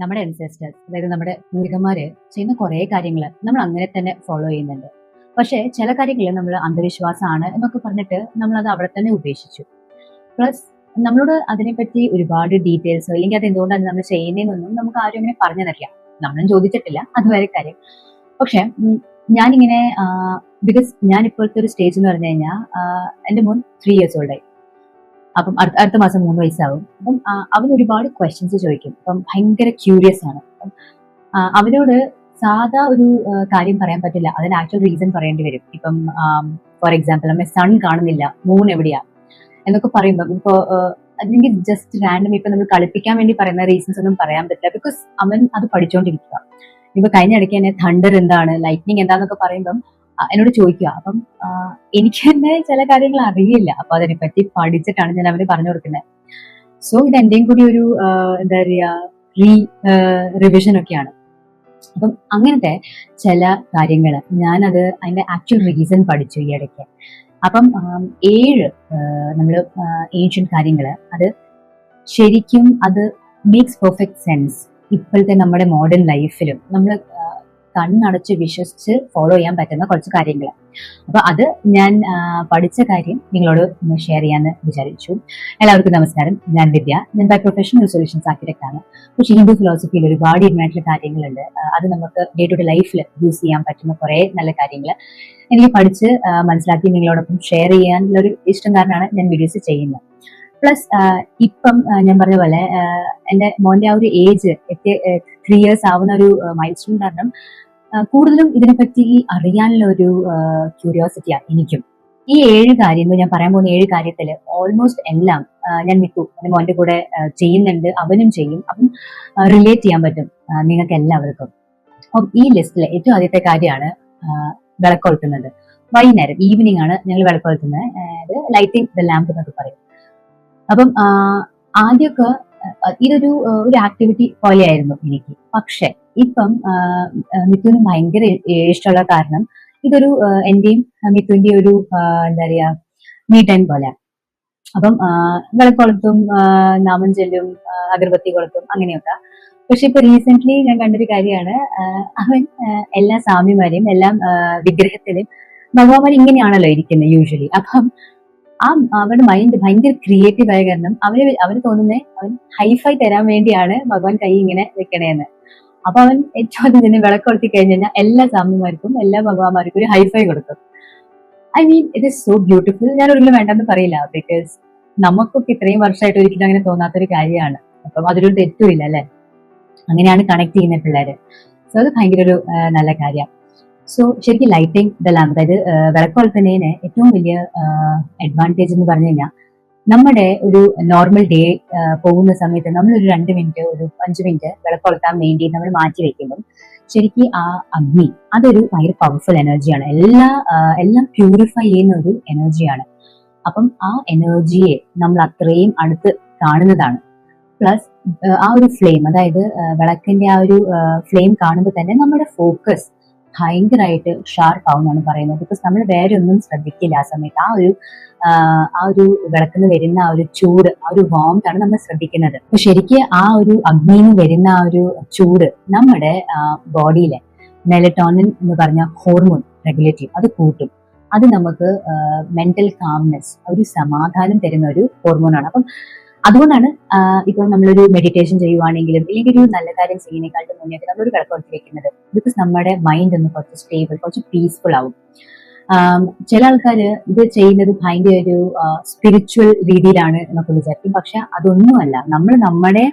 നമ്മുടെ അൻസെസ്റ്റേഴ്സ് അതായത് നമ്മുടെ മൃഗന്മാര് ചെയ്യുന്ന കുറേ കാര്യങ്ങൾ നമ്മൾ അങ്ങനെ തന്നെ ഫോളോ ചെയ്യുന്നുണ്ട്. പക്ഷെ ചില കാര്യങ്ങൾ നമ്മൾ അന്ധവിശ്വാസമാണ് എന്നൊക്കെ പറഞ്ഞിട്ട് നമ്മൾ അത് അവിടെ തന്നെ ഉപേക്ഷിച്ചു. പ്ലസ് നമ്മളോട് അതിനെപ്പറ്റി ഒരുപാട് ഡീറ്റെയിൽസ് അല്ലെങ്കിൽ അത് എന്തുകൊണ്ടാണ് നമ്മൾ ചെയ്യുന്നതെന്നൊന്നും നമുക്ക് ആരും ഇങ്ങനെ പറഞ്ഞു തരില്ല നമ്മളും ചോദിച്ചിട്ടില്ല അതുവരെ കാര്യം. പക്ഷെ ഞാനിങ്ങനെ ബിക്കോസ് ഞാൻ ഇപ്പോഴത്തെ ഒരു സ്റ്റേജ് എന്ന് പറഞ്ഞു കഴിഞ്ഞാൽ എന്റെ മോൻ ത്രീ ഇയേഴ്സ് ഓൾഡായി അപ്പം അടുത്ത അടുത്ത മാസം മൂന്ന് വയസ്സാവും. അപ്പം അവൻ ഒരുപാട് ക്വസ്റ്റ്യൻസ് ചോദിക്കും. അപ്പം ഭയങ്കര ക്യൂരിയസ് ആണ്. അപ്പം അവനോട് സാധാ ഒരു കാര്യം പറയാൻ പറ്റില്ല. അതിന് ആക്ച്വൽ റീസൺ പറയേണ്ടി വരും. ഇപ്പം ഫോർ എക്സാമ്പിൾ അമ്മ സൺ കാണുന്നില്ല. മൂൺ എവിടെയാ? എന്നൊക്കെ പറയുമ്പോൾ ഇപ്പോൾ അല്ലെങ്കിൽ ജസ്റ്റ് റാൻഡം ഇപ്പൊ നമ്മൾ കളിപ്പിക്കാൻ വേണ്ടി പറയുന്ന റീസൺസ് ഒന്നും പറയാൻ പറ്റില്ല. ബിക്കോസ് അവൻ അത് പഠിച്ചുകൊണ്ടിരിക്കുക ഇപ്പൊ കഴിഞ്ഞ ഇടയ്ക്ക് തന്നെ തണ്ടർ എന്താണ് ലൈറ്റ്നിങ് എന്താന്നൊക്കെ പറയുമ്പം എന്നോട് ചോദിക്കുക. അപ്പം എനിക്ക് തന്നെ ചില കാര്യങ്ങൾ അറിയില്ല. അപ്പൊ അതിനെപ്പറ്റി പഠിച്ചിട്ടാണ് ഞാൻ അവന് പറഞ്ഞു കൊടുക്കുന്നത്. സോ ഇത് എന്റെയും കൂടി ഒരു എന്താ പറയാ റീ റിവിഷൻ ഒക്കെയാണ്. അപ്പം അങ്ങനത്തെ ചില കാര്യങ്ങൾ ഞാനത് അതിന്റെ ആക്ച്വൽ റീസൺ പഠിച്ചു ഈ ഇടയ്ക്ക്. അപ്പം ഏഴ് നമ്മൾ ഏഷ്യൻ കാര്യങ്ങൾ അത് ശരിക്കും അത് മേക്സ് പെർഫെക്റ്റ് സെൻസ് ഇപ്പോഴത്തെ നമ്മുടെ മോഡേൺ ലൈഫിലും നമ്മൾ കണ്ണടച്ച് വിശ്വസിച്ച് ഫോളോ ചെയ്യാൻ പറ്റുന്ന കുറച്ച് കാര്യങ്ങൾ അപ്പൊ അത് ഞാൻ പഠിച്ച കാര്യം നിങ്ങളോട് ഒന്ന് ഷെയർ ചെയ്യാന്ന് വിചാരിച്ചു. എല്ലാവർക്കും നമസ്കാരം. ഞാൻ വിദ്യ. ഞാൻ ബൈ പ്രൊഫഷണൽ സൊല്യൂഷൻസ് ആർക്കിടെക്ട് ആണ്. പക്ഷേ ഹിന്ദു ഫിലോസഫിയിൽ ഒരുപാട് ഇമ്പോർട്ടന്റ് കാര്യങ്ങളുണ്ട്. അത് നമുക്ക് ഡേ ടു ഡേ ലൈഫിൽ യൂസ് ചെയ്യാൻ പറ്റുന്ന കുറെ നല്ല കാര്യങ്ങൾ എനിക്ക് പഠിച്ച് മനസ്സിലാക്കി നിങ്ങളോടൊപ്പം ഷെയർ ചെയ്യാനുള്ള ഒരു ഇഷ്ടം കാരണമാണ് ഞാൻ വീഡിയോസ് ചെയ്യുന്നത്. പ്ലസ് ഇപ്പം ഞാൻ പറഞ്ഞ പോലെ എന്റെ മോന്റെ ആ ഒരു ഏജ് എത്തി ത്രീ ഇയേഴ്സ് ആവുന്ന ഒരു മൈൽ സ്റ്റോൺ കാരണം കൂടുതലും ഇതിനെപ്പറ്റി അറിയാനുള്ള ഒരു ക്യൂരിയോസിറ്റിയാണ് എനിക്കും. ഈ ഏഴ് കാര്യം ഞാൻ പറയാൻ പോകുന്ന ഏഴ് കാര്യത്തിൽ ഓൾമോസ്റ്റ് എല്ലാം ഞാൻ മിത്തു എന്റെ മോന്റെ കൂടെ ചെയ്യുന്നുണ്ട് അവനും ചെയ്യും. അപ്പം റിലേറ്റ് ചെയ്യാൻ പറ്റും നിങ്ങൾക്ക് എല്ലാവർക്കും. അപ്പം ഈ ലിസ്റ്റിലെ ഏറ്റവും ആദ്യത്തെ കാര്യമാണ് വിളക്കൊഴുക്കുന്നത്. വൈകുന്നേരം ഈവനിങ് ആണ് ഞങ്ങൾ വിളക്കൊളുത്തുന്നത് അതായത് ലൈറ്റിംഗ് ദ ലാമ്പ് എന്നൊക്കെ പറയും. അപ്പം ആദ്യമൊക്കെ ഇതൊരു ഒരു ആക്ടിവിറ്റി പോലെയായിരുന്നു എനിക്ക്. പക്ഷെ ഇപ്പം മിഥുന് ഭയങ്കര ഇഷ്ടമുള്ള കാരണം ഇതൊരു എന്റെയും ആ, മിഥുന്റെയും ഒരു എന്താ പറയാ മീ ടൈം പോലെ അപ്പം വിളക്കുളത്തും നാമം ചെല്ലും അഗർബത്തി കൊളുത്തും അങ്ങനെയൊക്കെ. പക്ഷെ ഇപ്പൊ റീസെന്റ് ഞാൻ കണ്ടൊരു കാര്യമാണ് അവൻ എല്ലാ സ്വാമിമാരെയും എല്ലാം വിഗ്രഹത്തിലും ഭഗവാൻ ഇങ്ങനെയാണല്ലോ ഇരിക്കുന്നത് യൂഷ്വലി അപ്പം ആ അവരുടെ മൈൻഡ് ഭയങ്കര ക്രിയേറ്റീവ് ആയ കാരണം അവർ അവർ തോന്നുന്നേ അവൻ ഹൈഫൈ തരാൻ വേണ്ടിയാണ് ഭഗവാൻ കൈ ഇങ്ങനെ വെക്കണേന്ന്. അപ്പൊ അവൻ ഏറ്റവും തന്നെ വിളക്കൊളുത്തി കഴിഞ്ഞു കഴിഞ്ഞാൽ എല്ലാ സ്വാമിമാർക്കും എല്ലാ ഭഗവാന്മാർക്കും ഒരു ഹൈഫൈ കൊടുക്കും. I mean it is so beautiful ഞാൻ ഒരിക്കലും വേണ്ടെന്ന് പറയില്ല ബിക്കോസ് നമുക്കൊക്കെ ഇത്രയും വർഷമായിട്ട് ഒരിക്കലും അങ്ങനെ തോന്നാത്തൊരു കാര്യമാണ്. അപ്പം അതൊരു തെറ്റുമില്ല അല്ലെ? അങ്ങനെയാണ് കണക്ട് ചെയ്യുന്ന പിള്ളേര്. സോ അത് ഭയങ്കര ഒരു നല്ല കാര്യം. സോ ശരിക്കും ലൈറ്റിംഗ് ഇതെല്ലാം അതായത് വിളക്കൊളുത്തുന്നതിന് ഏറ്റവും വലിയ അഡ്വാന്റേജ് എന്ന് പറഞ്ഞു കഴിഞ്ഞാൽ നമ്മുടെ ഒരു നോർമൽ ഡേ പോകുന്ന സമയത്ത് നമ്മൾ ഒരു രണ്ട് മിനിറ്റ് ഒരു അഞ്ച് മിനിറ്റ് വിളക്കൊളുത്താൻ വേണ്ടി നമ്മൾ മാറ്റി വെക്കുമ്പം ശരിക്കും ആ അഗ്നി അതൊരു ഭയങ്കര പവർഫുൾ എനർജിയാണ് എല്ലാ എല്ലാം പ്യൂരിഫൈ ചെയ്യുന്ന ഒരു എനർജിയാണ് അപ്പം ആ എനർജിയെ നമ്മൾ അത്രയും അടുത്ത് കാണുന്നതാണ്. പ്ലസ് ആ ഒരു ഫ്ലെയിം അതായത് വിളക്കിന്റെ ആ ഒരു ഫ്ലെയിം കാണുമ്പോൾ തന്നെ നമ്മുടെ ഫോക്കസ് ഭയങ്കരമായിട്ട് ഷാർപ്പ് ആവുമെന്നാണ് പറയുന്നത്. ബിക്കോസ് നമ്മൾ വേറെ ഒന്നും ശ്രദ്ധിക്കില്ല ആ സമയത്ത്. ആ ഒരു ആ, ഒരു വിളക്കിന് വരുന്ന ആ ഒരു ചൂട് ആ ഒരു വാംത്ത് ആണ് നമ്മൾ ശ്രദ്ധിക്കുന്നത്. അപ്പൊ ശരിക്കും ആ ഒരു അഗ്നിന്ന് വരുന്ന ആ ഒരു ചൂട് നമ്മുടെ ബോഡിയിലെ മെലറ്റോണിൻ എന്ന് പറഞ്ഞ ഹോർമോൺ റെഗുലേറ്റ് ചെയ്യും അത് കൂട്ടും. അത് നമുക്ക് മെന്റൽ കാംനെസ് ഒരു സമാധാനം തരുന്ന ഒരു ഹോർമോണാണ് അപ്പം അതുകൊണ്ടാണ് ഇപ്പൊ നമ്മളൊരു മെഡിറ്റേഷൻ ചെയ്യുവാണെങ്കിലും അല്ലെങ്കിൽ ഒരു നല്ല കാര്യം ചെയ്യുന്നതിനേക്കാളും മുന്നേ നമ്മളൊരു കിടക്കുറച്ച് വെക്കുന്നത്. ബിക്കോസ് നമ്മുടെ മൈൻഡ് ഒന്ന് കുറച്ച് സ്റ്റേബിൾ കുറച്ച് പീസ്ഫുൾ ആവും. ചില ആൾക്കാർ ഇത് ചെയ്യുന്നത് ഭയങ്കര ഒരു സ്പിരിച്വൽ രീതിയിലാണ് എന്നൊക്കെ വിചാരിക്കും. പക്ഷെ അതൊന്നുമല്ല. നമ്മൾ നമ്മുടെ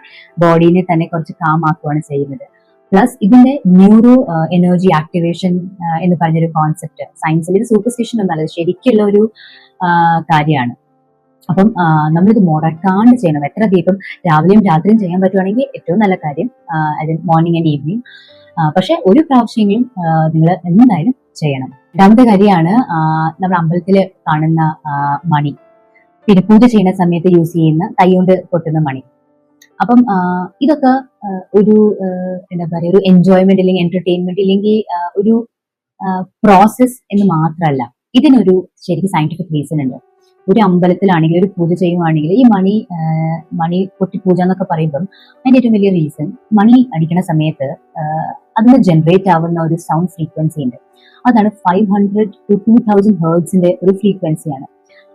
ബോഡീനെ തന്നെ കുറച്ച് കാം ആക്കുകയാണ് ചെയ്യുന്നത്. പ്ലസ് ഇതിന്റെ ന്യൂറോ എനർജി ആക്ടിവേഷൻ എന്ന് പറഞ്ഞൊരു കോൺസെപ്റ്റ് സയൻസിൽ ഇത് സൂപ്പർസ്റ്റിഷൻ ഒന്നല്ല. ശരിക്കുള്ള ഒരു കാര്യമാണ്. അപ്പം നമ്മളിത് മുടക്കാണ്ട് ചെയ്യണം. എത്ര ദീപം രാവിലെയും രാത്രിയും ചെയ്യാൻ പറ്റുവാണെങ്കിൽ ഏറ്റവും നല്ല കാര്യം മോർണിംഗ് ആൻഡ് ഈവനിങ് പക്ഷെ ഒരു പ്രാവശ്യമെങ്കിലും നിങ്ങൾ എന്തായാലും ചെയ്യണം. രണ്ടാമത്തെ കാര്യമാണ് നമ്മൾ അമ്പലത്തിൽ കാണുന്ന മണി. പിന്നെ പൂജ ചെയ്യുന്ന സമയത്ത് യൂസ് ചെയ്യുന്ന കൈ കൊണ്ട് പൊട്ടുന്ന മണി. അപ്പം ഇതൊക്കെ ഒരു എന്താ പറയുക ഒരു എൻജോയ്മെന്റ് അല്ലെങ്കിൽ എന്റർടൈൻമെന്റ് ഇല്ലെങ്കിൽ ഒരു പ്രോസസ് എന്ന് മാത്രമല്ല ഇതിനൊരു ശരിക്കും സയന്റിഫിക് റീസൺ ഉണ്ട്. ഒരു അമ്പലത്തിലാണെങ്കിൽ ഒരു പൂജ ചെയ്യുവാണെങ്കിൽ ഈ മണി മണി പൊട്ടി പൂജ എന്നൊക്കെ പറയുമ്പം അതിന്റെ ഏറ്റവും വലിയ റീസൺ മണി അടിക്കുന്ന സമയത്ത് അതിന് ജനറേറ്റ് ആവുന്ന ഒരു സൗണ്ട് ഫ്രീക്വൻസി ഉണ്ട്. അതാണ് five hundred to two thousand ഹേർഡ്സിന്റെ ഒരു ഫ്രീക്വൻസിയാണ്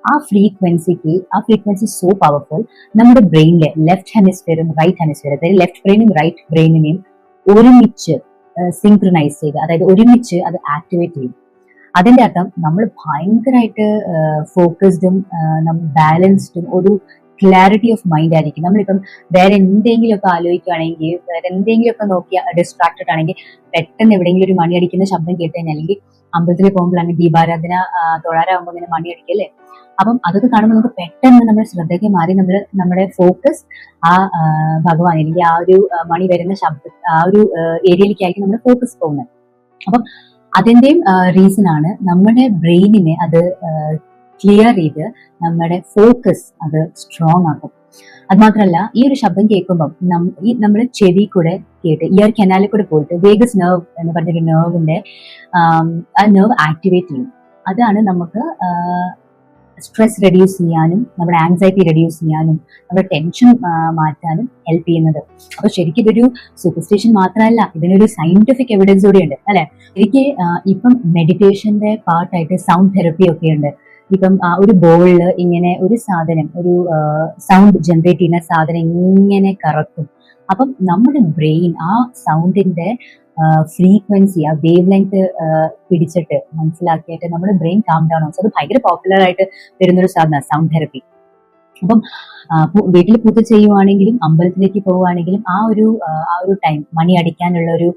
ആ ഫ്രീക്വൻസിക്ക് ആ ഫ്രീക്വൻസി സോ പവർഫുൾ നമ്മുടെ ബ്രെയിനിലെ ലെഫ്റ്റ് ഹെമിസ്ഫിയറും റൈറ്റ് ഹെമിസ്ഫിയറും അതായത് ലെഫ്റ്റ് ബ്രെയിനും റൈറ്റ് ബ്രെയിനിനെയും ഒരുമിച്ച് സിങ്ക്രണൈസ് ചെയ്ത് അതായത് ഒരുമിച്ച് അത് ആക്ടിവേറ്റ് ചെയ്യും. അതിന്റെ അർത്ഥം നമ്മൾ ഭയങ്കരമായിട്ട് ഫോക്കസ്ഡും നമ്മൾ ബാലൻസ്ഡും ഒരു ക്ലാരിറ്റി ഓഫ് മൈൻഡ് ആയിരിക്കും. നമ്മളിപ്പം വേറെ എന്തെങ്കിലുമൊക്കെ ആലോചിക്കുകയാണെങ്കിൽ വേറെ എന്തെങ്കിലുമൊക്കെ നോക്കി ഡിസ്ട്രാക്റ്റഡ് ആണെങ്കിൽ പെട്ടെന്ന് എവിടെയെങ്കിലും ഒരു മണി അടിക്കുന്ന ശബ്ദം കേട്ട് കഴിഞ്ഞാൽ അല്ലെങ്കിൽ അമ്പലത്തിൽ പോകുമ്പോഴാണ് ദീപാരാധന തൊഴാരാകുമ്പോൾ ഇങ്ങനെ മണി അടിക്കല്ലേ അപ്പം അതൊക്കെ കാണുമ്പോൾ നമുക്ക് പെട്ടെന്ന് നമ്മുടെ ശ്രദ്ധയ്ക്ക് മാറി നമ്മൾ നമ്മുടെ ഫോക്കസ് ആ, ഭഗവാൻ അല്ലെങ്കിൽ ആ ഒരു മണി വരുന്ന ശബ്ദ ആ ഒരു ഏരിയയിലേക്കായിരിക്കും നമ്മുടെ ഫോക്കസ് പോകുന്നത്. അപ്പം അതിന്റെയും റീസൺ ആണ് നമ്മുടെ ബ്രെയിനിനെ അത് ക്ലിയർ ചെയ്ത് നമ്മുടെ ഫോക്കസ് അത് സ്ട്രോങ് ആക്കും. അത് മാത്രമല്ല ഈ ഒരു ശബ്ദം കേൾക്കുമ്പം നമ്മുടെ ചെവി കൂടെ കേട്ട് ഇയർ കനാലിൽ കൂടെ പോയിട്ട് വേഗസ് നെർവ് എന്ന് പറഞ്ഞൊരു നെർവിന്റെ ആ നെർവ് ആക്ടിവേറ്റ് ചെയ്യും. അതാണ് നമുക്ക് സ്ട്രെസ് റെഡ്യൂസ് ചെയ്യാനും നമ്മുടെ ആങ്സൈറ്റി റെഡ്യൂസ് ചെയ്യാനും നമ്മുടെ ടെൻഷൻ മാറ്റാനും ഹെൽപ്പ് ചെയ്യുന്നത്. അപ്പൊ ശരിക്കും ഇതൊരു സൂപ്പർസ്റ്റിഷൻ മാത്രമല്ല ഇതിനൊരു സയന്റിഫിക് എവിഡൻസ് കൂടിയുണ്ട് അല്ലെ? എനിക്ക് ഇപ്പം മെഡിറ്റേഷന്റെ പാർട്ടായിട്ട് സൗണ്ട് തെറപ്പി ഒക്കെ ഉണ്ട്. ഇപ്പം ഒരു ബോളിൽ ഇങ്ങനെ ഒരു സാധനം ഒരു സൗണ്ട് ജനറേറ്റ് ചെയ്യുന്ന സാധനം ഇങ്ങനെ കറക്കും. അപ്പം നമ്മുടെ ബ്രെയിൻ ആ സൗണ്ടിന്റെ ഫ്രീക്വൻസി ആ വേവ് ലെങ്ത് പിടിച്ചിട്ട് മനസ്സിലാക്കിയിട്ട് നമ്മുടെ ബ്രെയിൻ കാം ഡൗൺ ആവും. അത് ഭയങ്കര പോപ്പുലർ ആയിട്ട് വരുന്നൊരു സാധനമാണ് സൗണ്ട് തെറപ്പി അപ്പം വീട്ടിൽ പൂജ ചെയ്യുവാണെങ്കിലും അമ്പലത്തിലേക്ക് പോവുകയാണെങ്കിലും ആ ഒരു ആ, ഒരു ടൈം മണി അടിക്കാനുള്ള ഒരു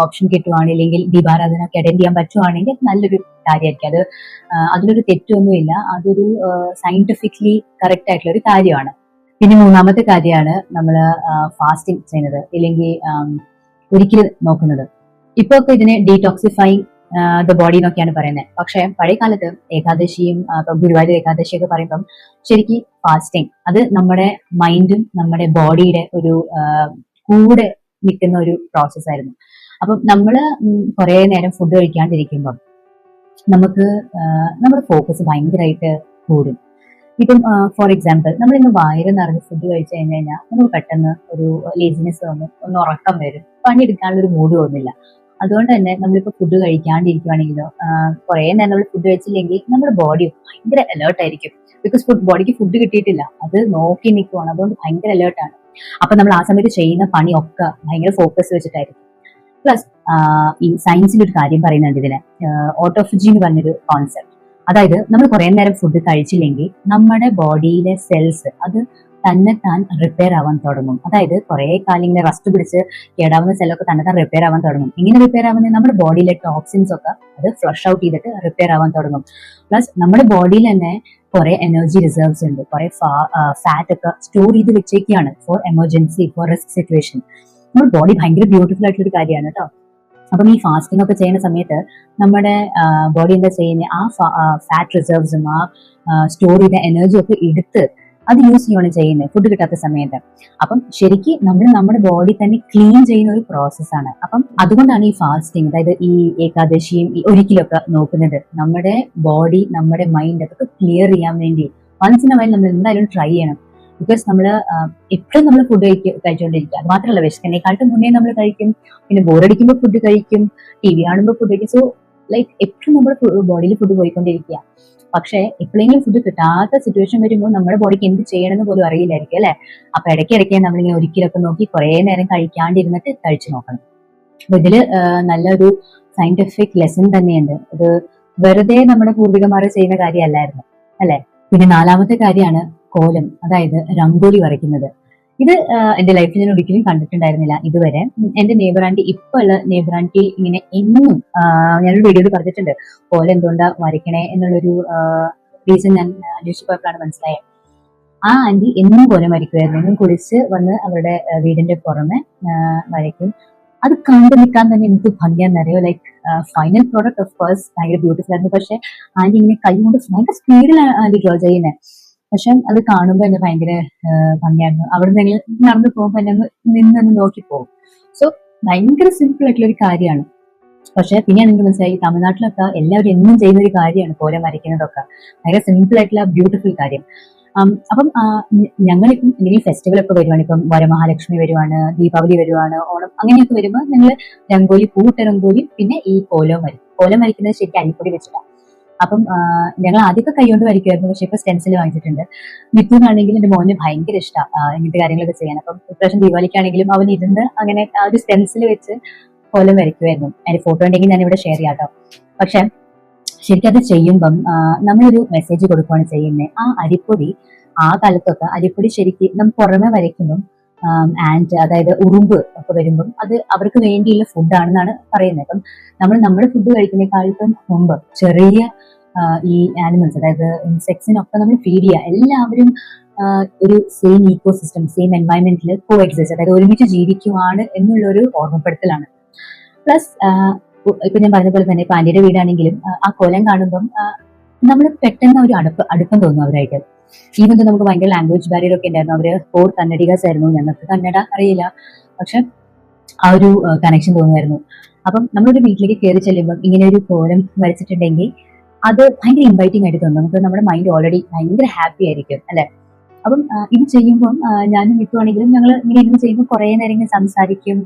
ഓപ്ഷൻ കിട്ടുവാണെങ്കിൽ ദീപാരാധന ഒക്കെ അറ്റൻഡ് ചെയ്യാൻ പറ്റുവാണെങ്കിൽ അത് നല്ലൊരു കാര്യമായിരിക്കും. അത് അതിലൊരു തെറ്റൊന്നുമില്ല. അതൊരു സയന്റിഫിക്കലി കറക്റ്റ് ആയിട്ടുള്ള ഒരു കാര്യമാണ്. പിന്നെ മൂന്നാമത്തെ കാര്യമാണ് നമ്മൾ ഫാസ്റ്റിംഗ് ചെയ്യുന്നത്. ഇല്ലെങ്കിൽ ഒരിക്കലും നോക്കുന്നത്. ഇപ്പൊ ഒക്കെ ഇതിനെ ഡീടോക്സിഫൈങ് ദ ബോഡി എന്നൊക്കെയാണ് പറയുന്നത്. പക്ഷെ പഴയ കാലത്ത് ഏകാദശിയും ഗുരുവായൂർ ഏകാദശി ഗുരുവായൂർ ഏകാദശിയൊക്കെ പറയുമ്പം ശരിക്കും ഫാസ്റ്റിംഗ് അത് നമ്മുടെ മൈൻഡും നമ്മുടെ ബോഡിയുടെ ഒരു കൂടെ നിൽക്കുന്ന ഒരു പ്രോസസ് ആയിരുന്നു. അപ്പം നമ്മൾ കുറെ നേരം ഫുഡ് കഴിക്കാണ്ടിരിക്കുമ്പം നമുക്ക് നമ്മുടെ ഫോക്കസ് ഭയങ്കരമായിട്ട് കൂടും. ഇപ്പം ഫോർ എക്സാമ്പിൾ നമ്മൾ ഇന്ന് വയറ് നിറഞ്ഞ് ഫുഡ് കഴിച്ചു കഴിഞ്ഞു കഴിഞ്ഞാൽ നമുക്ക് പെട്ടെന്ന് ഒരു ലേസിനെസ് തോന്നും ഒന്ന് ഉറക്കം വരും പണി പണിയെടുക്കാനുള്ള ഒരു മൂഡ് തോന്നില്ല. അതുകൊണ്ട് തന്നെ നമ്മളിപ്പോ ഫുഡ് കഴിക്കാണ്ടിരിക്കുവാണെങ്കിലോ കുറെ നേരം നമ്മൾ ഫുഡ് കഴിച്ചില്ലെങ്കിൽ നമ്മുടെ ബോഡി ഭയങ്കര അലേർട്ട് ആയിരിക്കും. ബിക്കോസ് ഫുഡ് ബോഡിക്ക് ഫുഡ് കിട്ടിയിട്ടില്ല. അത് നോക്കി നിൽക്കുവാണ് അതുകൊണ്ട് ഭയങ്കര അലേർട്ട് ആണ്. അപ്പൊ നമ്മൾ ആ സമയത്ത് ചെയ്യുന്ന പണി ഒക്കെ ഭയങ്കര ഫോക്കസ് വെച്ചിട്ടായിരിക്കും. പ്ലസ് ഈ ഒരു കാര്യം പറയുന്നുണ്ട് ഇതിന്. ഓട്ടോഫിജി എന്ന് പറഞ്ഞൊരു കോൺസെപ്റ്റ് അതായത് നമ്മൾ കുറെ നേരം ഫുഡ് കഴിച്ചില്ലെങ്കിൽ നമ്മുടെ ബോഡിയിലെ സെൽസ് അത് തന്നെ താൻ റിപ്പയർ ആവാൻ തുടങ്ങും. അതായത് കുറെ കാലം ഇങ്ങനെ റസ്റ്റ് പിടിച്ച് കേടാവുന്ന സെല്ലൊക്കെ തന്നെ താൻ റിപ്പയർ ആവാൻ തുടങ്ങും. ഇങ്ങനെ റിപ്പയർ ആവുന്ന നമ്മുടെ ബോഡിയിലെ ടോക്സിൻസ് ഒക്കെ അത് ഫ്ലഷ് ഔട്ട് ചെയ്തിട്ട് റിപ്പയർ ആവാൻ തുടങ്ങും. പ്ലസ് നമ്മുടെ ബോഡിയിൽ തന്നെ കുറെ എനർജി റിസർവ്സ് ഉണ്ട്. കുറെ ഫാറ്റ് ഒക്കെ സ്റ്റോർ ചെയ്ത് വെച്ചേക്കാണ് for emergency for risk situation നമ്മുടെ ബോഡി ഭയങ്കര ബ്യൂട്ടിഫുൾ ആയിട്ടുള്ള ഒരു കാര്യമാണ് കേട്ടോ. അപ്പം ഈ ഫാസ്റ്റിംഗ് ഒക്കെ ചെയ്യുന്ന സമയത്ത് നമ്മുടെ ബോഡി എന്താ ചെയ്യുന്നത് ആ ഫാറ്റ് റിസർവ്സും ആ സ്റ്റോർ ചെയ്ത എനർജി ഒക്കെ എടുത്ത് അത് യൂസ് ചെയ്യുകയാണ് ചെയ്യുന്നത് ഫുഡ് കിട്ടാത്ത സമയത്ത്. അപ്പം ശരിക്കും നമ്മൾ നമ്മുടെ ബോഡി തന്നെ ക്ലീൻ ചെയ്യുന്ന ഒരു പ്രോസസ്സാണ് അപ്പം അതുകൊണ്ടാണ് ഈ ഫാസ്റ്റിംഗ് അതായത് ഈ ഏകാദശിയും ഒരിക്കലൊക്കെ നോക്കുന്നത്. നമ്മുടെ ബോഡി നമ്മുടെ മൈൻഡ് അതൊക്കെ ക്ലിയർ ചെയ്യാൻ വേണ്ടി. വൺസ് ഇൻ നമ്മൾ എന്തായാലും ട്രൈ ചെയ്യണം. ബിക്കോസ് നമ്മൾ എപ്പോഴും നമ്മൾ ഫുഡ് കഴിക്കുക കഴിച്ചുകൊണ്ടിരിക്കുക അത് മാത്രമല്ല വിശക്കനേക്കാട്ടും മുന്നേ നമ്മൾ കഴിക്കും. പിന്നെ ബോറടിക്കുമ്പോൾ ഫുഡ് കഴിക്കും. ടി വി കാണുമ്പോൾ ഫുഡ് കഴിക്കും. സോ ലൈക്ക് എപ്പോഴും നമ്മുടെ ബോഡിയിൽ ഫുഡ് പോയിക്കൊണ്ടിരിക്കുക. പക്ഷേ എപ്പോഴെങ്കിലും ഫുഡ് കിട്ടാത്ത സിറ്റുവേഷൻ വരുമ്പോൾ നമ്മുടെ ബോഡിക്ക് എന്ത് ചെയ്യണമെന്ന് പോലും അറിയില്ലായിരിക്കും അല്ലെ? അപ്പൊ ഇടയ്ക്ക് ഇടയ്ക്ക് നമ്മളിങ്ങനെ ഒരിക്കലൊക്കെ നോക്കി കുറെ നേരം കഴിക്കാണ്ടിരുന്നിട്ട് കഴിച്ചു നോക്കണം. അപ്പൊ ഇതിൽ നല്ലൊരു സയന്റിഫിക് ലെസൺ തന്നെയുണ്ട്. ഇത് വെറുതെ നമ്മുടെ പൂർവികമാർ ചെയ്യുന്ന കാര്യമല്ലായിരുന്നു അല്ലെ? പിന്നെ നാലാമത്തെ കാര്യമാണ് കോലം അതായത് രംഗോലി വരയ്ക്കുന്നത്. ഇത് എന്റെ ലൈഫിൽ ഞാൻ ഒരിക്കലും കണ്ടിട്ടുണ്ടായിരുന്നില്ല ഇതുവരെ. എന്റെ നെയ്ബർ ആന്റി ഇപ്പൊ ഉള്ള നെയ്ബർ ആന്റി ഇങ്ങനെ എന്നും ഞാനൊരു വീഡിയോയിൽ പറഞ്ഞിട്ടുണ്ട്. കോലം എന്തുകൊണ്ടാ വരയ്ക്കണേ എന്നുള്ളൊരു റീസൺ ഞാൻ അന്വേഷിച്ചപ്പോഴാണ് മനസ്സിലായത്. ആ ആന്റി എന്നും കോലം വരയ്ക്കുമായിരുന്നു എന്നും കുളിച്ച് വന്ന് അവരുടെ വീടിന്റെ പുറമെ വരയ്ക്കും. അത് കണ്ടു നിൽക്കാൻ തന്നെ എനിക്ക് ഭംഗിയാന്നറിയോ like final product of course ഭയങ്കര ബ്യൂട്ടിഫുൾ ആയിരുന്നു. പക്ഷെ ആന്റി ഇങ്ങനെ കൈ കൊണ്ട് ഭയങ്കര സ്പീഡിലാണ് ആന്റി ഡ്രോ ചെയ്യുന്നത് പക്ഷെ അത് കാണുമ്പോൾ എന്നെ ഭയങ്കര ഭംഗിയായിരുന്നു. അവിടെ നിന്ന് നടന്നു പോകുമ്പോൾ എന്നെ നിന്നൊന്ന് നോക്കി പോകും. സോ ഭയങ്കര സിമ്പിൾ ആയിട്ടുള്ള ഒരു കാര്യമാണ്. പക്ഷെ പിന്നെയാണ് എനിക്ക് മനസ്സിലായി തമിഴ്നാട്ടിലൊക്കെ എല്ലാവരും എന്നും ചെയ്യുന്ന ഒരു കാര്യമാണ് കോലം വരയ്ക്കുന്നതൊക്കെ. ഭയങ്കര സിമ്പിൾ ആയിട്ടുള്ള ബ്യൂട്ടിഫുൾ കാര്യം. അപ്പം ഞങ്ങളിപ്പം എന്തെങ്കിലും ഫെസ്റ്റിവൽ ഒക്കെ വരുവാണ്. ഇപ്പം വരമഹാലക്ഷ്മി വരുവാണ് ദീപാവലി വരുവാണ് ഓണം അങ്ങനെയൊക്കെ വരുമ്പോൾ ഞങ്ങൾ രംഗോലി പൂട്ട രംഗോലി പിന്നെ ഈ കോലം വരയ്ക്കും. കോലം വരയ്ക്കുന്നത് ശരിക്കും അരിപ്പൊടി വെച്ചിട്ടാണ് അപ്പം ഞങ്ങൾ ആദ്യമൊക്കെ കൈകൊണ്ട് വരയ്ക്കുമായിരുന്നു. പക്ഷെ ഇപ്പൊ സ്റ്റെൻസിൽ വാങ്ങിച്ചിട്ടുണ്ട്. മിഥുനാണെങ്കിൽ എന്റെ മോന് ഭയങ്കര ഇഷ്ടമാണ് ഇങ്ങനത്തെ കാര്യങ്ങളൊക്കെ ചെയ്യാൻ. അപ്പം ഇപ്രാവശ്യം ദീപാവലിക്കാണെങ്കിലും അവൻ ഇരുന്ന് അങ്ങനെ ആ ഒരു സ്റ്റെൻസിൽ വെച്ച് കോലം വരയ്ക്കുമായിരുന്നു. അതിന്റെ ഫോട്ടോ ഉണ്ടെങ്കിൽ ഞാൻ ഇവിടെ ഷെയർ ചെയ്യാം കേട്ടോ പക്ഷെ ശരിക്കും അത് ചെയ്യുമ്പം നമ്മളൊരു മെസ്സേജ് കൊടുക്കുകയാണ് ചെയ്യുന്നത്. ആ അരിപ്പൊടി ആ കാലത്തൊക്കെ അരിപ്പൊടി ശരിക്കും നമ്മൾ പുറമെ വരയ്ക്കുമ്പം ആൻഡ് അതായത് ഉറുമ്പ് ഒക്കെ വരുമ്പം അത് അവർക്ക് വേണ്ടിയുള്ള ഫുഡാണെന്നാണ് പറയുന്നത്. അപ്പം നമ്മൾ നമ്മുടെ ഫുഡ് കഴിക്കുന്നതിനേക്കാളിപ്പം മുമ്പ് ചെറിയ ഈ ആനിമൽസ് അതായത് ഇൻസെക്ട്സിനൊക്കെ നമ്മൾ ഫീഡ് ചെയ്യുക. എല്ലാവരും ഒരു സെയിം ഈക്കോ സിസ്റ്റം സെയിം എൻവയൺമെന്റിൽ കോ എക്സിസ്റ്റ് അതായത് ഒരുമിച്ച് ജീവിക്കുവാണ് എന്നുള്ളൊരു ഓർമ്മപ്പെടുത്തലാണ്. പ്ലസ് ഇപ്പൊ ഞാൻ പറഞ്ഞ പോലെ തന്നെ ആന്റിയുടെ വീടാണെങ്കിലും ആ, കോലം കാണുമ്പം നമ്മൾ പെട്ടെന്ന് ഒരു അടുപ്പ് അടുപ്പം തോന്നും അവരായിട്ട്. ഈവൻ നമുക്ക് ഭയങ്കര ലാംഗ്വേജ് ബാരിയർ ഒക്കെ ഉണ്ടായിരുന്നു. അവർ ഫോർ കന്നഡികാസ് ആയിരുന്നു. ഞങ്ങൾക്ക് കന്നഡ അറിയില്ല. പക്ഷെ ആ ഒരു കണക്ഷൻ തോന്നുമായിരുന്നു. അപ്പം നമ്മളൊരു വീട്ടിലേക്ക് കയറി ചെല്ലുമ്പോൾ ഇങ്ങനെ ഒരു കോലം വരച്ചിട്ടുണ്ടെങ്കിൽ അത് ഭയങ്കര ഇൻവൈറ്റിംഗ് ആയിട്ട് തോന്നും. നമുക്ക് നമ്മുടെ മൈൻഡ് ഓൾറെഡി ഭയങ്കര ഹാപ്പി ആയിരിക്കും അല്ലെ? അപ്പം ഇത് ചെയ്യുമ്പോൾ ഞാനും വിട്ടുവാണെങ്കിലും ഞങ്ങൾ ഇങ്ങനെ ഇരുന്ന് ചെയ്യുമ്പോൾ കുറേ നേരം ഇങ്ങനെ സംസാരിക്കും.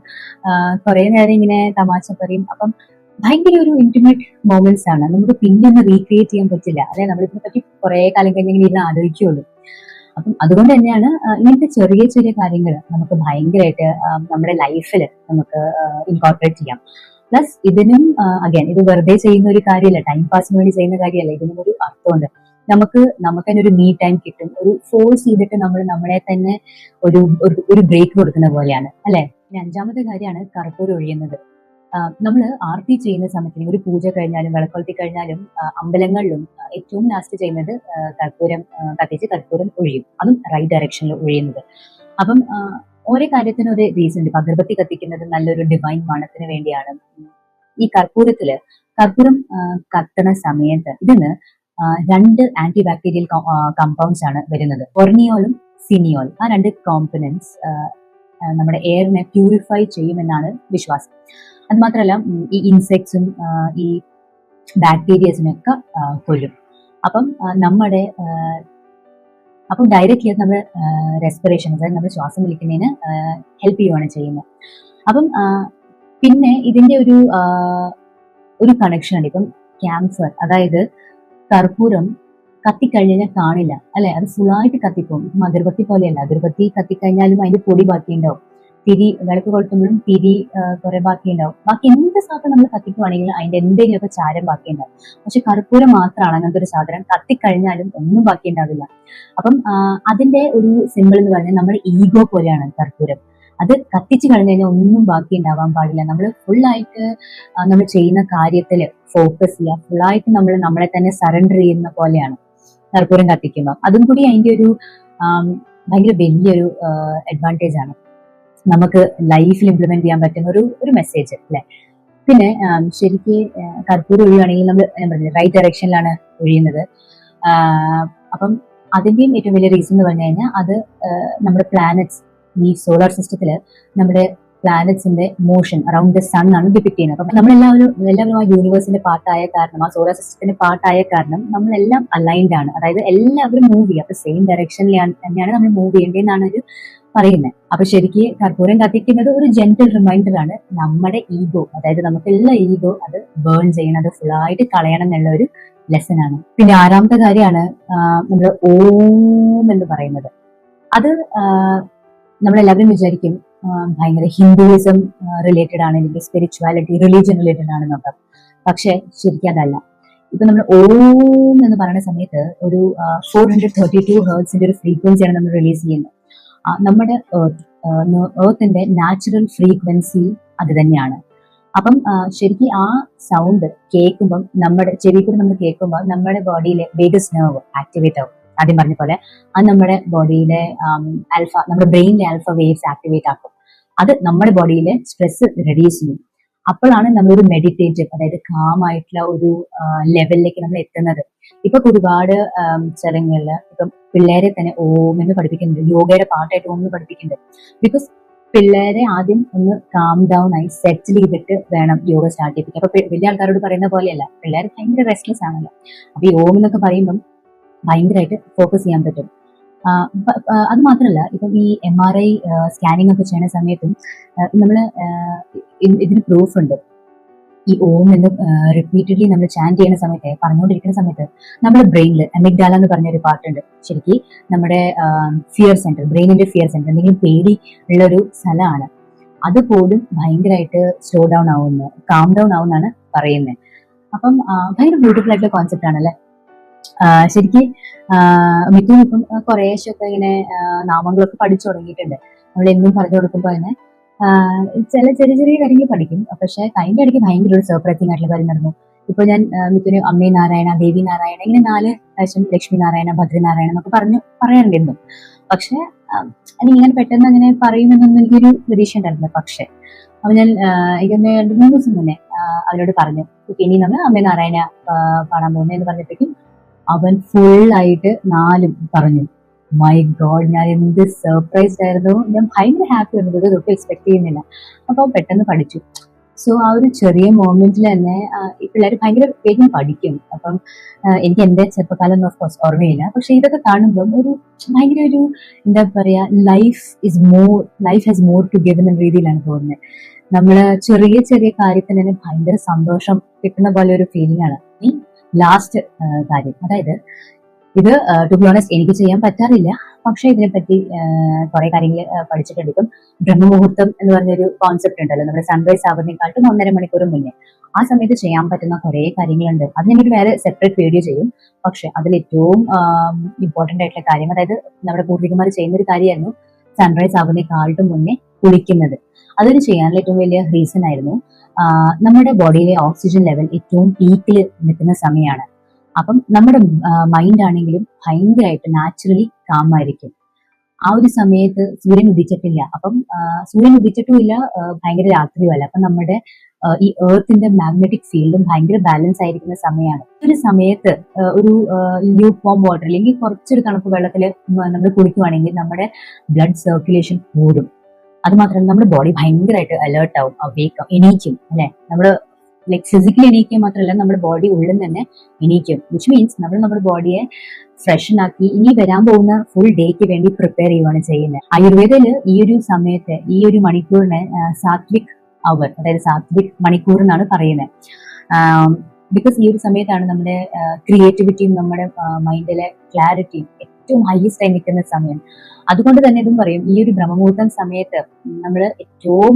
കുറേ നേരം ഇങ്ങനെ തമാശ പറയും. അപ്പം ഭയങ്കര ഒരു ഇന്റിമേറ്റ് മൊമെന്റ്സ് ആണ്. നമുക്ക് പിന്നെ ഒന്ന് റീക്രിയേറ്റ് ചെയ്യാൻ പറ്റില്ല. അല്ലെ? നമ്മളിതിനെ പറ്റി കുറെ കാലം കഴിഞ്ഞ് ഇരുന്ന് ആലോചിക്കുള്ളൂ. അപ്പം അതുകൊണ്ട് തന്നെയാണ് ഇങ്ങനത്തെ ചെറിയ ചെറിയ കാര്യങ്ങൾ നമുക്ക് ഭയങ്കരമായിട്ട് നമ്മുടെ ലൈഫിൽ നമുക്ക് ഇൻകോർപ്പറേറ്റ് ചെയ്യാം. പ്ലസ് ഇതിനും അഗൈൻ ഇത് വെറുതെ ചെയ്യുന്ന ഒരു കാര്യമല്ല. ടൈം പാസിന് വേണ്ടി ചെയ്യുന്ന കാര്യമല്ല. ഇതിനും ഒരു അർത്ഥമുണ്ട്. നമുക്ക് നമുക്ക് തന്നെ ഒരു മീ ടൈം കിട്ടും. ഒരു ഫോഴ്സ് ചെയ്തിട്ട് നമ്മൾ നമ്മളെ തന്നെ ഒരു ഒരു- ബ്രേക്ക് കൊടുക്കുന്ന പോലെയാണ്. അല്ലെ? ഇനി അഞ്ചാമത്തെ കാര്യമാണ് കർപ്പൂരം ഒഴിയുന്നത്. നമ്മൾ ആർത്തി ചെയ്യുന്ന സമയത്ത് ഒരു പൂജ കഴിഞ്ഞാലും വിളക്കൊളുത്തി കഴിഞ്ഞാലും അമ്പലങ്ങളിലും ഏറ്റവും ലാസ്റ്റ് ചെയ്യുന്നത് കർപ്പൂരം കത്തിച്ച് കർപ്പൂരം ഒഴിയും. അതും റൈറ്റ് ഡയറക്ഷനിൽ ഒഴിയുന്നത്. അപ്പം ഓരോ കാര്യത്തിനും ഒരു റീസൺ ഉണ്ട്. അഗർബത്തി കത്തിക്കുന്നത് നല്ലൊരു ഡിവൈൻ മണത്തിന് വേണ്ടിയാണ്. ഈ കർപ്പൂരത്തിൽ കർപ്പൂരം കത്തണ സമയത്ത് ഇതിന് രണ്ട് ആന്റി ബാക്ടീരിയൽ കമ്പൗണ്ട്സ് ആണ് വരുന്നത്. ഒർണിയോളും സിനിയോൾ ആ രണ്ട് കോമ്പനൻസ് നമ്മുടെ എയറിനെ പ്യൂരിഫൈ ചെയ്യുമെന്നാണ് വിശ്വാസം. അത് മാത്രമല്ല ഈ ഇൻസെക്ട്സും ഈ ബാക്ടീരിയസിനൊക്കെ കൊല്ലും. അപ്പം നമ്മുടെ അപ്പം ഡയറക്റ്റ് അത് നമ്മുടെ റെസ്പിറേഷൻ അതായത് നമ്മൾ ശ്വാസം വലിക്കുന്നതിന് ഹെൽപ്പ് ചെയ്യുവാണ് ചെയ്യുന്നത്. അപ്പം പിന്നെ ഇതിന്റെ ഒരു ഒരു കണക്ഷൻ ഉണ്ട്. ഇപ്പം ക്യാൻസർ അതായത് കർപ്പൂരം കത്തിക്കഴിഞ്ഞാൽ കാണില്ല അല്ലെ? അത് ഫുള്ളായിട്ട് കത്തിപ്പോകും. അഗർബത്തി പോലെയല്ല. അഗർബത്തി കത്തിക്കഴിഞ്ഞാലും അതിന്റെ പൊടി ബാക്കിയുണ്ടാവും. തിരി വിളക്ക് കൊളുത്തുമ്പോഴും ആ, കുറെ ബാക്കിയുണ്ടാവും. ബാക്കി എന്ത് സാധനം നമ്മൾ കത്തിക്കുവാണെങ്കിലും അതിന്റെ എന്തെങ്കിലുമൊക്കെ ചാരം ബാക്കിയുണ്ടാവും. പക്ഷെ കർപ്പൂരം മാത്രമാണ് അങ്ങനത്തെ ഒരു സാധനം. കത്തിക്കഴിഞ്ഞാലും ഒന്നും ബാക്കിയുണ്ടാവില്ല. അപ്പം അതിന്റെ ഒരു സിമ്പിൾ എന്ന് പറഞ്ഞാൽ നമ്മുടെ ഈഗോ പോലെയാണ് കർപ്പൂരം. അത് കത്തിച്ചു കഴിഞ്ഞു കഴിഞ്ഞാൽ ഒന്നും ബാക്കി ഉണ്ടാവാൻ പാടില്ല. നമ്മൾ ഫുള്ളായിട്ട് നമ്മൾ ചെയ്യുന്ന കാര്യത്തിൽ ഫോക്കസ് ചെയ്യുക. ഫുള്ളായിട്ട് നമ്മൾ നമ്മളെ തന്നെ സറണ്ടർ ചെയ്യുന്ന പോലെയാണ് കർപ്പൂരം കത്തിക്കുമ്പോൾ അതും കൂടി അതിന്റെ ഒരു ഭയങ്കര വലിയൊരു അഡ്വാന്റേജ് ആണ്. നമുക്ക് ലൈഫിൽ ഇംപ്ലിമെന്റ് ചെയ്യാൻ പറ്റുന്ന ഒരു ഒരു മെസ്സേജ് അല്ലെ? പിന്നെ ശരിക്ക് ആ, കർപ്പൂരം ഒഴിയുകയാണെങ്കിൽ നമ്മൾ ഞാൻ പറഞ്ഞില്ലേ റൈറ്റ് ഡയറക്ഷനിലാണ് ഒഴിയുന്നത് അപ്പം അതിന്റെയും ഏറ്റവും വലിയ റീസൺ എന്ന് പറഞ്ഞു കഴിഞ്ഞാൽ അത് നമ്മുടെ പ്ലാനറ്റ്സ് ഈ സോളാർ സിസ്റ്റത്തിൽ നമ്മുടെ പ്ലാനറ്റ്സിന്റെ മോഷൻ അറൌണ്ട് ദ സൺ ആണ് ഡിപിക്ട് ചെയ്യുന്നത്. അപ്പം നമ്മളെല്ലാവരും എല്ലാവരും ആ യൂണിവേഴ്സിന്റെ പാർട്ടായ കാരണം ആ സോളാർ സിസ്റ്റത്തിന്റെ പാർട്ടായ കാരണം നമ്മളെല്ലാം അലൈൻഡ് ആണ്. അതായത് എല്ലാവരും മൂവ് ചെയ്യുക. അപ്പൊ സെയിം ഡയറക്ഷനിലാണ് തന്നെയാണ് നമ്മൾ മൂവ് ചെയ്യേണ്ടതെന്നാണ് ഒരു പറയുന്നത് അപ്പൊ ശരിക്ക് കർപ്പൂരം കത്തിക്കുന്നത് ഒരു ജെന്റൽ റിമൈൻഡർ ആണ്. നമ്മുടെ ഈഗോ അതായത് നമുക്കുള്ള ഈഗോ അത് ബേൺ ചെയ്യണം അത് ഫുൾ ആയിട്ട് കളയണം എന്നുള്ള ഒരു ലെസൺ ആണ്. പിന്നെ ആറാമത്തെ കാര്യമാണ് നമ്മൾ ഓം എന്ന് പറയുന്നത്. അത് നമ്മളെല്ലാവരും വിചാരിക്കും ഭയങ്കര ഹിന്ദുയിസം റിലേറ്റഡ് ആണ് അല്ലെങ്കിൽ സ്പിരിച്വാലിറ്റി റിലീജിയൻ റിലേറ്റഡ് ആണെന്നൊക്കെ പക്ഷെ ശരിക്കും അതല്ല. ഇപ്പൊ നമ്മൾ ഓം എന്ന് പറയുന്ന സമയത്ത് ഒരു ഫോർ ഹൺഡ്രഡ് തേർട്ടി ടു ഹേർട്സിന്റെ ഒരു ഫ്രീക്വൻസിയാണ് നമ്മൾ റിലീസ് ചെയ്യുന്നത്. നമ്മുടെ ഏർത്തിന്റെ നാച്ചുറൽ ഫ്രീക്വൻസി അത് തന്നെയാണ്. അപ്പം ശരിക്കും ആ സൗണ്ട് കേൾക്കുമ്പം നമ്മുടെ ചെവി കൂടെ നമ്മൾ കേൾക്കുമ്പോൾ നമ്മുടെ ബോഡിയിലെ വേഗസ് നെർവ് ആക്ടിവേറ്റ് ആവും. ആദ്യം പറഞ്ഞ പോലെ അത് നമ്മുടെ ബോഡിയിലെ ആൽഫ നമ്മുടെ ബ്രെയിനിലെ ആൽഫ വേവ്സ് ആക്ടിവേറ്റ് ആക്കും. അത് നമ്മുടെ ബോഡിയിലെ സ്ട്രെസ് റെഡ്യൂസ് ചെയ്യും. അപ്പോഴാണ് നമ്മളൊരു മെഡിറ്റേറ്റീവ് അതായത് കാം ആയിട്ടുള്ള ഒരു ലെവലിലേക്ക് നമ്മൾ എത്തുന്നത്. ഇപ്പൊ ഒരുപാട് ചടങ്ങുകളിൽ ഇപ്പം പിള്ളേരെ തന്നെ ഓം എന്ന് പഠിപ്പിക്കുന്നുണ്ട്. യോഗയുടെ പാട്ടായിട്ട് ഓം എന്ന് പഠിപ്പിക്കുന്നുണ്ട്. ബിക്കോസ് പിള്ളേരെ ആദ്യം ഒന്ന് കാം ഡൗൺ ആയി സെറ്റിൽ ചെയ്തിട്ട് വേണം യോഗ സ്റ്റാർട്ട് ചെയ്യിപ്പിക്കുക അപ്പൊ വലിയ ആൾക്കാരോട് പറയുന്ന പോലെയല്ല. പിള്ളേർ ഭയങ്കര റെസ്റ്റ്ലെസ് ആണല്ലോ. അപ്പൊ ഈ ഓം എന്നൊക്കെ പറയുമ്പം ഭയങ്കരമായിട്ട് ഫോക്കസ് ചെയ്യാൻ പറ്റും. അത് മാത്രമല്ല ഇപ്പം ഈ എം ആർ ഐ സ്കാനിങ് ഒക്കെ ചെയ്യുന്ന സമയത്തും നമ്മൾ ഇതിന് പ്രൂഫ് ഉണ്ട്. ഈ ഓം എന്ന് റിപ്പീറ്റഡ്ലി നമ്മൾ ചാന്റ് ചെയ്യുന്ന സമയത്ത് പറഞ്ഞുകൊണ്ടിരിക്കുന്ന സമയത്ത് നമ്മുടെ ബ്രെയിനിൽ അമിഗ്ഡാല എന്ന് പറഞ്ഞ ഒരു പാർട്ടുണ്ട് ശരിക്കും നമ്മുടെ ഫിയർ സെന്റർ ബ്രെയിനിന്റെ ഫിയർ സെന്റർ എന്തെങ്കിലും പേടി ഉള്ള ഒരു സ്ഥലമാണ് അതുപോലും ഭയങ്കരമായിട്ട് സ്ലോ ഡൗൺ ആവുന്നു കാം ഡൗൺ ആവുന്നാണ് പറയുന്നത് അപ്പം ഭയങ്കര ബ്യൂട്ടിഫുൾ ആയിട്ടുള്ള കോൺസെപ്റ്റ് ആണല്ലേ? ശരിക്കും മിക്കും ഇപ്പം കുറേശ്ശൊക്കെ ഇങ്ങനെ നാമങ്ങളൊക്കെ പഠിച്ചു തുടങ്ങിയിട്ടുണ്ട്. നമ്മൾ എന്നും പറഞ്ഞു കൊടുക്കുമ്പോൾ തന്നെ ചില ചെറിയ ചെറിയ കാര്യങ്ങൾ പഠിക്കും. പക്ഷെ കഴിഞ്ഞ ഇടയ്ക്ക് ഭയങ്കര ഒരു സർപ്രൈസിംഗ് ആയിട്ടുള്ള കാര്യം നടന്നു. ഇപ്പൊ ഞാൻ മിക്കൊരു അമ്മേ നാരായണ ദേവി നാരായണ ഇങ്ങനെ നാല് പ്രാവശ്യം ലക്ഷ്മി നാരായണ ഭദ്രനാരായണ എന്നൊക്കെ പറഞ്ഞു പറയാറുണ്ടായിരുന്നു. പക്ഷെ ഇങ്ങനെ പെട്ടെന്ന് അങ്ങനെ പറയുമെന്നൊന്നും എനിക്കൊരു പ്രതീക്ഷ ഉണ്ടായിരുന്നില്ല. പക്ഷെ അപ്പൊ ഞാൻ ഇതൊന്ന് രണ്ടു മൂന്ന് ദിവസം മുന്നേ അവരോട് പറഞ്ഞു "ഓക്കേ, ഇനി നമ്മൾ അമ്മേ നാരായണ പാടാൻ പോകുന്നത് എന്ന് പറഞ്ഞപ്പോഴേക്കും അവൻ ഫുൾ ആയിട്ട് നാലും പറഞ്ഞു മൈ ഗോഡ് ഞാൻ എന്ത് സർപ്രൈസ് ആയിരുന്നു. ഞാൻ ഭയങ്കര ഹാപ്പി ആയിരുന്നു. ഇത് ഒട്ടും എക്സ്പെക്ട് ചെയ്യുന്നില്ല. അപ്പോൾ പെട്ടെന്ന് പഠിച്ചു. സോ ആ ഒരു ചെറിയ മോമെന്റിൽ തന്നെ ഈ പിള്ളേർ ഭയങ്കര വേഗം പഠിക്കും. അപ്പം എനിക്ക് എന്റെ ചെറുപ്പകാലം ഓഫ് കോഴ്സ് ഓർമ്മയില്ല. പക്ഷെ ഇതൊക്കെ കാണുമ്പോൾ ഒരു ഭയങ്കര ഒരു എന്താ പറയാ life is more life has more to give എന്ന രീതിയിലാണ് തോന്നുന്നത് നമ്മൾ ചെറിയ ചെറിയ കാര്യത്തിന് തന്നെ ഭയങ്കര സന്തോഷം കിട്ടുന്ന പോലെ ഒരു ഫീലിംഗ് ആണ്. ലാസ്റ്റ് കാര്യം. അതായത് ഇത് ടു ബി ഓണസ്റ്റ് എനിക്ക് ചെയ്യാൻ പറ്റാറില്ല. പക്ഷെ ഇതിനെപ്പറ്റി കുറെ കാര്യങ്ങൾ പഠിച്ചിട്ടുണ്ട്. ഇപ്പം ബ്രഹ്മമുഹൂർത്തം എന്ന് പറഞ്ഞൊരു കോൺസെപ്റ്റ് ഉണ്ടല്ലോ. നമ്മുടെ സൺറൈസ് ആവുന്നതിനെക്കാട്ടും ഒന്നര മണിക്കൂർ മുന്നേ. ആ സമയത്ത് ചെയ്യാൻ പറ്റുന്ന കുറെ കാര്യങ്ങളുണ്ട്. അത് ഞാനൊരു വേറെ സെപ്പറേറ്റ് വീഡിയോ ചെയ്യും. പക്ഷെ അതിൽ ഏറ്റവും ഇമ്പോർട്ടന്റ് ആയിട്ടുള്ള കാര്യം അതായത് നമ്മുടെ പൂർവികന്മാർ ചെയ്യുന്ന ഒരു കാര്യമായിരുന്നു സൺറൈസ് ആവുന്നതിനെക്കാളും മുന്നേ കുളിക്കുന്നത്. അതൊരു ചെയ്യാനുള്ള ഏറ്റവും വലിയ റീസൺ ആയിരുന്നു. നമ്മുടെ ബോഡിയിലെ ഓക്സിജൻ ലെവൽ ഏറ്റവും പീക്കിൽ നിൽക്കുന്ന സമയമാണ് അപ്പം നമ്മുടെ മൈൻഡ് ആണെങ്കിലും ഭയങ്കരമായിട്ട് നാച്ചുറലി കാം ആയിരിക്കും. ആ ഒരു സമയത്ത് സൂര്യൻ ഉദിച്ചിട്ടില്ല. അപ്പം സൂര്യൻ ഉദിച്ചിട്ടുമില്ല ഭയങ്കര രാത്രിയുമല്ല. അപ്പം നമ്മുടെ ഈ എർത്തിന്റെ മാഗ്നറ്റിക് ഫീൽഡും ഭയങ്കര ബാലൻസ് ആയിരിക്കുന്ന സമയമാണ് ഒരു സമയത്ത് ഒരു ലൂപ്പ് ഫോം വാട്ടർ അല്ലെങ്കിൽ കുറച്ചൊരു തണുപ്പ് വെള്ളത്തിൽ നമ്മൾ കുടിക്കുവാണെങ്കിൽ നമ്മുടെ ബ്ലഡ് സർക്കുലേഷൻ കൂടും. അത് മാത്രമല്ല നമ്മുടെ ബോഡി ഭയങ്കരമായിട്ട് അലേർട്ട് ആവും അവേക്കും എണീക്കും അല്ലെ? നമ്മൾ ലൈക് ഫിസിക്കലി എണീക്കുക മാത്രമല്ല നമ്മുടെ ബോഡി ഉള്ളിൽ തന്നെ എണീക്കും. വിച്ച് മീൻസ് നമ്മൾ നമ്മുടെ ബോഡിയെ ഫ്രഷൻ ആക്കി ഇനി വരാൻ പോകുന്ന ഫുൾ ഡേക്ക് വേണ്ടി പ്രിപ്പയർ ചെയ്യുകയാണ് ചെയ്യുന്നത്. ആയുർവേദയിൽ ഈ ഒരു സമയത്ത് ഈ ഒരു മണിക്കൂറിനെ സാത്വിക് അവർ അതായത് സാത്വിക് മണിക്കൂർ എന്നാണ് പറയുന്നത്. ബിക്കോസ് ഈ ഒരു സമയത്താണ് നമ്മുടെ ക്രിയേറ്റിവിറ്റിയും നമ്മുടെ മൈൻഡിലെ ക്ലാരിറ്റിയും ഏറ്റവും ഹൈയസ്റ്റ് ആയി നിൽക്കുന്ന സമയം. അതുകൊണ്ട് തന്നെ ഇതും പറയും ഈ ഒരു ബ്രഹ്മമുഹൂർത്തം സമയത്ത് നമ്മൾ ഏറ്റവും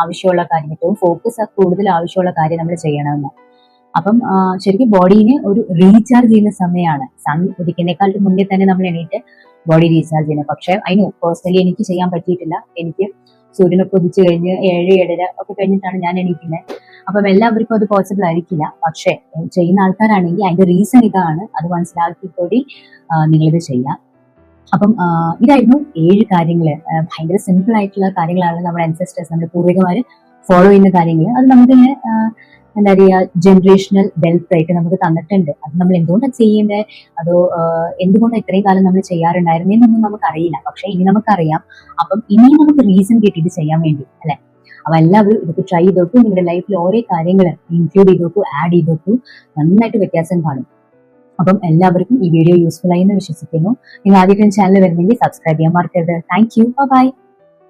ആവശ്യമുള്ള കാര്യം ഏറ്റവും ഫോക്കസ് കൂടുതൽ ആവശ്യമുള്ള കാര്യം നമ്മൾ ചെയ്യണമെന്ന്. അപ്പം ശരിക്കും ബോഡീനെ ഒരു റീചാർജ് ചെയ്യുന്ന സമയമാണ്. സൺ ഉദിക്കുന്നേക്കാളും മുന്നേ തന്നെ നമ്മൾ എണീറ്റ് ബോഡി റീചാർജ് ചെയ്യണം പക്ഷെ അതിന് പേഴ്സണലി എനിക്ക് ചെയ്യാൻ പറ്റിയിട്ടില്ല. എനിക്ക് സൂര്യനൊക്കെ ഉദിച്ചു കഴിഞ്ഞ് ഏഴ് ഏഴര ഒക്കെ കഴിഞ്ഞിട്ടാണ് ഞാൻ എണീക്കുന്നത്. അപ്പം എല്ലാവർക്കും അത് പോസിബിൾ ആയിരിക്കില്ല. പക്ഷേ ചെയ്യുന്ന ആൾക്കാരാണെങ്കിൽ അതിന്റെ റീസൺ ഇതാണ്. അത് മനസ്സിലാക്കി കൂടി നിങ്ങളിത് ചെയ്യാം. അപ്പം ഇതായിരുന്നു ഏഴ് കാര്യങ്ങൾ. ഭയങ്കര സിമ്പിൾ ആയിട്ടുള്ള കാര്യങ്ങളാണ് നമ്മുടെ അൻസെസ്റ്റേഴ്സ് നമ്മുടെ പൂർവികമാര് ഫോളോ ചെയ്യുന്ന കാര്യങ്ങൾ. അത് നമുക്കിങ്ങനെ എന്താ പറയുക ജനറേഷണൽ വെൽത്ത് ആയിട്ട് നമുക്ക് തന്നിട്ടുണ്ട്. അത് നമ്മൾ എന്തുകൊണ്ടാണ് ചെയ്യേണ്ടത് അതോ എന്തുകൊണ്ടാണ് ഇത്രയും കാലം നമ്മൾ ചെയ്യാറുണ്ടായിരുന്നു എന്നൊന്നും നമുക്കറിയില്ല. പക്ഷെ ഇനി നമുക്കറിയാം. അപ്പം ഇനിയും നമുക്ക് റീസൺ കിട്ടിയിട്ട് ചെയ്യാൻ വേണ്ടി അല്ലെ? അപ്പൊ എല്ലാവരും ഇതൊക്കെ ട്രൈ ചെയ്ത് നോക്കൂ. നിങ്ങളുടെ ലൈഫിൽ ഓരോ കാര്യങ്ങൾ ഇൻക്ലൂഡ് ചെയ്ത് നോക്കൂ ആഡ് ചെയ്ത് നോക്കൂ. നന്നായിട്ട് വ്യത്യാസം കാണും. അപ്പം എല്ലാവർക്കും ഈ വീഡിയോ യൂസ്ഫുൾ ആയി എന്ന് വിശ്വസിക്കുന്നു. നിങ്ങൾ ആദ്യമായിട്ട് ചാനൽ വരുന്നെങ്കിൽ സബ്സ്ക്രൈബ് ചെയ്യാൻ മറക്കരുത്. Thank you by